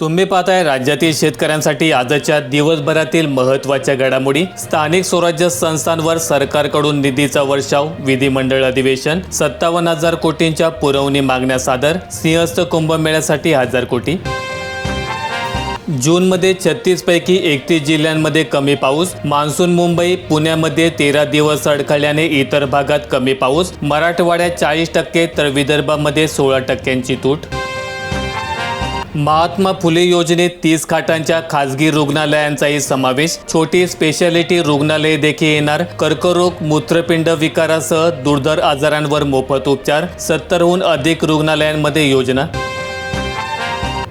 तुम्ही पाहताय राज्यातील शेतकऱ्यांसाठी आजच्या दिवसभरातील महत्त्वाच्या घडामोडी. स्थानिक स्वराज्य संस्थांवर सरकारकडून निधीचा वर्षाव विधिमंडळ अधिवेशन सत्तावन्न हजार कोटींच्या पुरवणी मागण्या सादर सिंहस्थ कुंभमेळ्यासाठी हजार कोटी. जूनमध्ये छत्तीसपैकी एकतीस जिल्ह्यांमध्ये कमी पाऊस मान्सून मुंबई पुण्यामध्ये तेरा दिवस अडखळल्याने इतर भागात कमी पाऊस मराठवाड्यात चाळीस टक्के तर विदर्भामध्ये सोळा टक्क्यांची तूट. महात्मा फुले योजनेत तीस खाटांच्या खासगी रुग्णालयांचाही समावेश. छोटी स्पेशालिटी रुग्णालये देखील येणार. कर्करोग मूत्रपिंड विकारासह दुर्धर आजारांवर मोफत उपचार. सत्तरहून अधिक रुग्णालयांमध्ये योजना.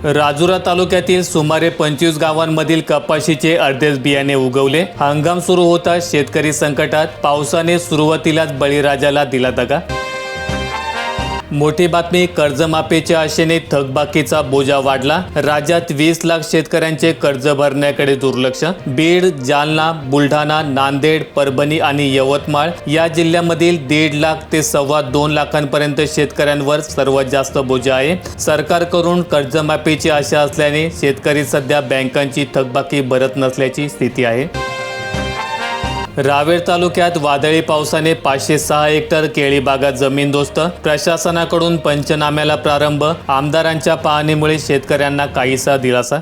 राजुरा तालुक्यातील सुमारे पंचवीस गावांमधील कपाशीचे अर्धेच बियाणे उगवले. हंगाम सुरू होता शेतकरी संकटात. पावसाने सुरुवातीलाच बळीराजाला दिला दगा. मोठी बातमी कर्जमाफीच्या आशेने थकबाकीचा बोजा वाढला. राज्यात वीस लाख शेतकऱ्यांचे कर्ज भरण्याकडे दुर्लक्ष. बीड जालना बुलढाणा नांदेड परभणी आणि यवतमाळ या जिल्ह्यामधील दीड लाख ते सव्वा दोन लाखांपर्यंत शेतकऱ्यांवर सर्वात जास्त बोजा आहे. सरकारकडून कर्जमाफीची आशा असल्याने शेतकरी सध्या बँकांची थकबाकी भरत नसल्याची स्थिती आहे. रावेर तालुक्यात वादळी पावसाने पाचशे सहा हेक्टर केळी बागात जमीनदोस्त प्रशासनाकडून पंचनाम्याला प्रारंभ. आमदारांच्या पाहणीमुळे शेतकऱ्यांना काहीसा दिलासा.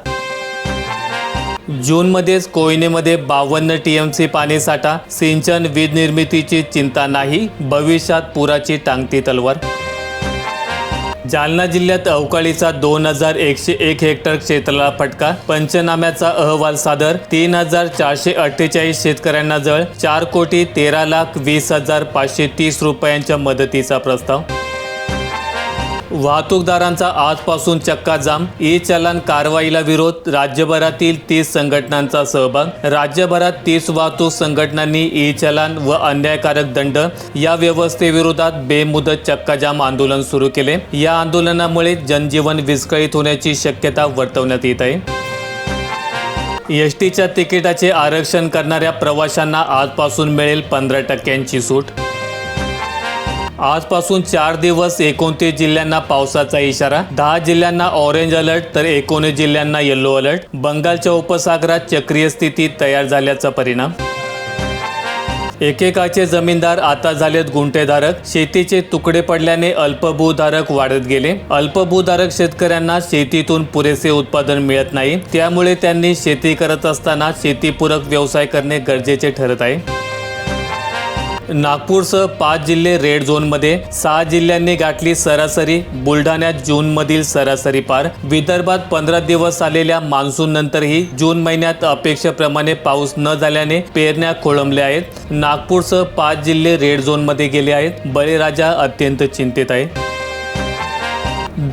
जूनमध्येच कोयनेमध्ये बावन्न टीएमसी पाणीसाठा सिंचन वीज निर्मितीची चिंता नाही. भविष्यात पुराची टांगती तलवार. जालना जिल्ह्यात अवकाळीचा दोन हजार एकशे एक हेक्टर क्षेत्राला फटका. पंचनाम्याचा अहवाल सादर. तीन हजार चारशे अठ्ठेचाळीस शेतकऱ्यांना जळ. चार कोटी तेरा लाख वीस हजार पाचशे तीस रुपयांच्या मदतीचा प्रस्ताव. वाहतूकदारांचा आजपासून चक्का जाम ई चलन कारवाईला विरोध. राज्यभरातील तीस संघटनांचा सहभाग. राज्यभरात तीस वाहतूक संघटनांनी ई चलन व अन्यायकारक दंड या व्यवस्थेविरोधात बेमुदत चक्का जाम आंदोलन सुरू केले. या आंदोलनामुळे जनजीवन विस्कळीत होण्याची शक्यता वर्तवण्यात येत आहे. एस टीच्या तिकिटाचे आरक्षण करणाऱ्या प्रवाशांना आजपासून मिळेल पंधरा टक्क्यांची सूट. आजपासून चार दिवस एकोणतीस जिल्ह्यांना पावसाचा इशारा दहा जिल्ह्यांना ऑरेंज अलर्ट तर एकोणीस जिल्ह्यांना येल्लो अलर्ट बंगालच्या उपसागरात चक्रीय स्थिती तयार झाल्याचा परिणाम. एकेकाचे जमीनदार आता झालेत गुंठेधारक. शेतीचे तुकडे पडल्याने अल्पभूधारक वाढत गेले. अल्पभूधारक शेतकऱ्यांना शेतीतून पुरेसे उत्पादन मिळत नाही. त्यामुळे त्यांनी शेती करत असताना शेतीपूरक व्यवसाय करणे गरजेचे ठरत आहे. नागपूरसह पाच जिल्हे रेड झोनमध्ये सहा जिल्ह्यांनी गाठली सरासरी बुलढाण्यात जूनमधील सरासरी पार. विदर्भात पंधरा दिवस आलेल्या मान्सून नंतरही जून महिन्यात अपेक्षेप्रमाणे पाऊस न झाल्याने पेरण्या खोळंबल्या आहेत. नागपूरसह पाच जिल्हे रेड झोनमध्ये गेले आहेत. बळीराजा अत्यंत चिंतित आहे.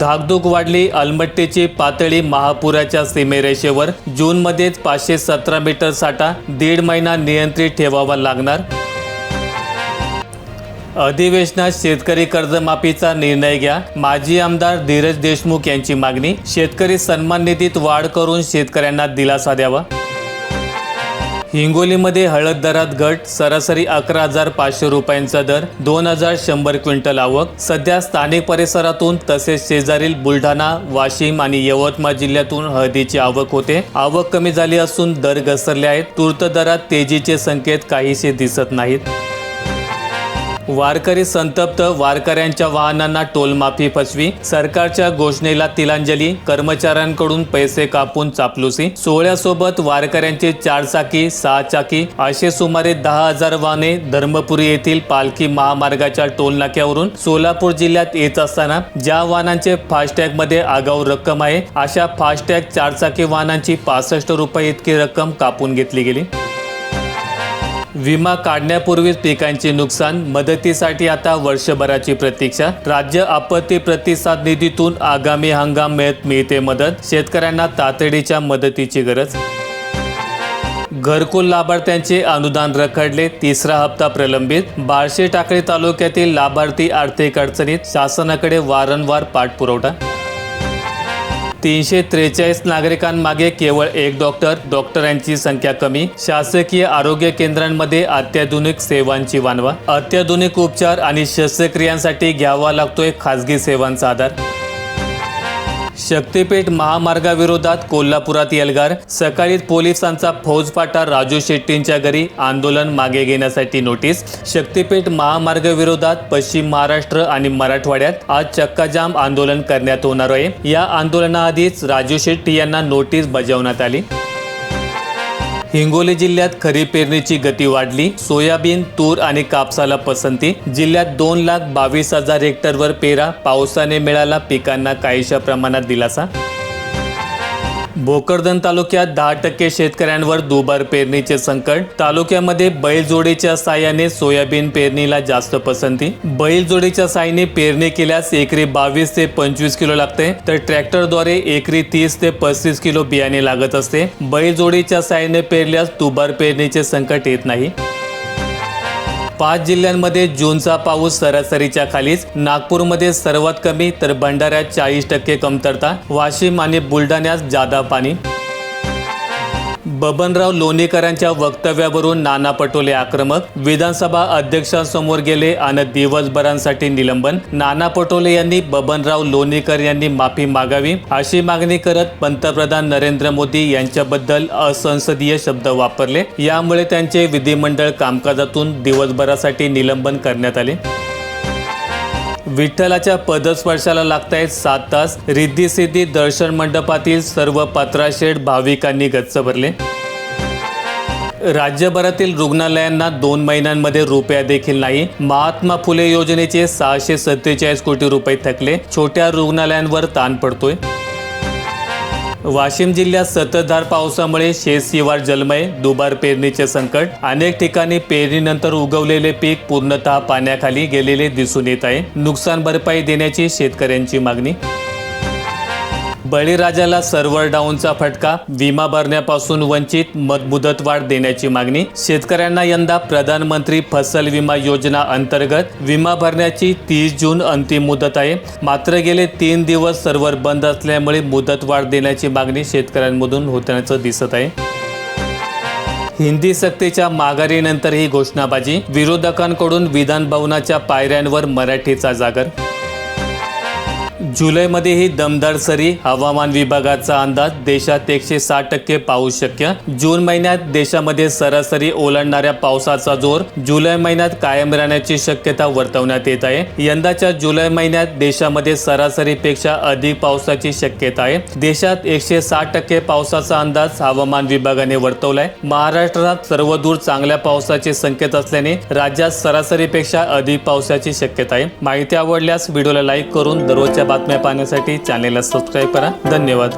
धाकधूक वाढली. अलमट्टीची पातळी महापुराच्या सीमेरेषेवर. जूनमध्येच पाचशे सतरा मीटर साठा दीड महिना नियंत्रित ठेवावा लागणार. अधिवेशनात शेतकरी कर्जमाफीचा निर्णय घ्या. माजी आमदार धीरज देशमुख यांची मागणी शेतकरी सन्मान निधीत वाढ करून शेतकऱ्यांना दिलासा द्यावा. हिंगोलीमध्ये हळद दरात घट सरासरी अकरा हजार पाचशे रुपयांचा दर दोन हजार शंभर क्विंटल आवक. सध्या स्थानिक परिसरातून तसेच शेजारील बुलढाणा वाशिम आणि यवतमाळ जिल्ह्यातून हळदीची आवक होते. आवक कमी झाली असून दर घसरले आहेत. तूर्त दरात तेजीचे संकेत काहीसे दिसत नाहीत. वारकरी संतप्त वारकऱ्यांच्या वाहनांना टोलमाफी फसवी. सरकारच्या घोषणेला तिलांजली. कर्मचाऱ्यांकडून पैसे कापून चापलुसी. सोहळ्यासोबत वारकऱ्यांचे चारचाकी सहाचाकी. सहा चाकी असे सुमारे दहा हजार वाहने धर्मपुरी येथील पालखी महामार्गाच्या टोल नाक्यावरून सोलापूर जिल्ह्यात येत असताना ज्या वाहनांचे फास्टॅगमध्ये आगाऊ रक्कम आहे अशा फास्टॅग चारचाकी वाहनांची पासष्ट रुपये इतकी रक्कम कापून घेतली गेली. विमा काढण्यापूर्वीच पिकांचे नुकसान मदतीसाठी आता वर्षभराची प्रतीक्षा. राज्य आपत्ती प्रतिसाद निधीतून आगामी हंगाम मिळते मदत. शेतकऱ्यांना तातडीच्या मदतीची गरज. घरकुल लाभार्थ्यांचे अनुदान रखडले तिसरा हप्ता प्रलंबित. बार्शी टाकळी तालुक्यातील लाभार्थी आर्थिक अडचणीत शासनाकडे वारंवार पाठपुरवठा. तीनशे त्रेचाळीस नागरिकांमागे केवळ एक डॉक्टर डॉक्टरांची संख्या कमी शासकीय आरोग्य केंद्रांमध्ये अत्याधुनिक सेवांची वानवा अत्याधुनिक उपचार आणि शस्त्रक्रियांसाठी घ्यावा लागतोय खासगी सेवांचा आधार. शक्तीपीठ महामार्गाविरोधात कोल्हापुरात एल्गार सकाळी पोलिसांचा फौजफाटा राजू शेट्टींच्या घरी आंदोलन मागे घेण्यासाठी नोटीस. शक्तीपीठ महामार्गाविरोधात पश्चिम महाराष्ट्र आणि मराठवाड्यात आज चक्काजाम आंदोलन करण्यात होणार आहे. या आंदोलनाआधीच राजू शेट्टी यांना नोटीस बजावण्यात आली. हिंगोली जिल्ह्यात खरीप पेरणीची गती वाढली. सोयाबीन तूर आणि कापसाला पसंती. जिल्ह्यात दोन लाख बावीस हजार हेक्टरवर पेरा. पावसाने मिळाला पिकांना काहीशा प्रमाणात दिलासा. भोकरदन तालुक्यात दहा टक्के शेतकऱ्यांवर दुबार पेरणीचे संकट. तालुक्यामध्ये बैलजोडीच्या साह्याने सोयाबीन पेरणीला जास्त पसंती. बैलजोडीच्या साह्याने पेरणी केल्यास एकरी बावीस ते पंचवीस किलो लागते. तर ट्रॅक्टरद्वारे एकरी तीस ते पस्तीस किलो बियाणे लागत असते. बैलजोडीच्या साह्याने पेरल्यास दुबार पेरणीचे संकट येत नाही. पाच जिल्ह्यांमध्ये जूनचा पाऊस सरासरीच्या खालीच. नागपूरमध्ये सर्वात कमी तर भंडाऱ्यात चाळीस टक्के कमतरता. वाशिम आणि बुलढाण्यात जादा पाणी. बबनराव लोणीकरांच्या वक्तव्यावरून नाना पटोले आक्रमक विधानसभा अध्यक्षांसमोर गेले आणि दिवसभरांसाठी निलंबन. नाना पटोले यांनी बबनराव लोणीकर यांनी माफी मागावी अशी मागणी करत पंतप्रधान नरेंद्र मोदी यांच्याबद्दल असंसदीय शब्द वापरले. यामुळे त्यांचे विधिमंडळ कामकाजातून दिवसभरासाठी निलंबन करण्यात आले. विठ्ठलाच्या पदस्पर्शाला लागतायत सात तास. रिद्धी सिद्धी दर्शन मंडपातील सर्व पत्राशेड भाविकांनी गच्च भरले. राज्यभरातील रुग्णालयांना दोन महिन्यांमध्ये रुपया देखील नाही. महात्मा फुले योजनेचे सहाशे सत्तेचाळीस कोटी रुपये थकले. छोट्या रुग्णालयांवर ताण पडतोय. वाशिम जिल्ह्यात सततधार पावसामुळे शेतशिवार जलमय दुबार पेरणीचे संकट. अनेक ठिकाणी पेरणीनंतर उगवलेले पीक पूर्णतः पाण्याखाली गेलेले दिसून येत आहे. नुकसान भरपाई देण्याची शेतकऱ्यांची मागणी. बळीराजाला सर्व्हर डाऊनचा फटका विमा भरण्यापासून वंचित मत मुदतवाढ देण्याची मागणी शेतकऱ्यांना यंदा प्रधानमंत्री फसल विमा योजना अंतर्गत विमा भरण्याची तीस जून अंतिम मुदत आहे. मात्र गेले तीन दिवस सर्व्हर बंद असल्यामुळे मुदतवाढ देण्याची मागणी शेतकऱ्यांमधून होतानाचं दिसत आहे. हिंदी सक्तीच्या माघारीनंतर ही घोषणाबाजी विरोधकांकडून विधान भवनाच्या पायऱ्यांवर मराठीचा जागर जुलैमध्येही दमदार सरी हवामान विभागाचा अंदाज देशात एकशे साठ टक्के पाऊस शक्य. जून महिन्यात देशामध्ये सरासरी ओलांडणाऱ्या पावसाचा जोर जुलै महिन्यात कायम राहण्याची शक्यता वर्तवण्यात येत आहे. यंदाच्या जुलै महिन्यात देशामध्ये सरासरीपेक्षा अधिक पावसाची शक्यता आहे. देशात एकशे साठ टक्के पावसाचा अंदाज हवामान विभागाने वर्तवलाय. महाराष्ट्रात सर्वदूर चांगल्या पावसाचे संकेत असल्याने राज्यात सरासरीपेक्षा अधिक पावसाची शक्यता आहे. माहिती आवडल्यास व्हिडिओला लाईक करून दररोजच्या बातम्या पाहण्यासाठी चॅनेलला सबस्क्राईब करा. धन्यवाद.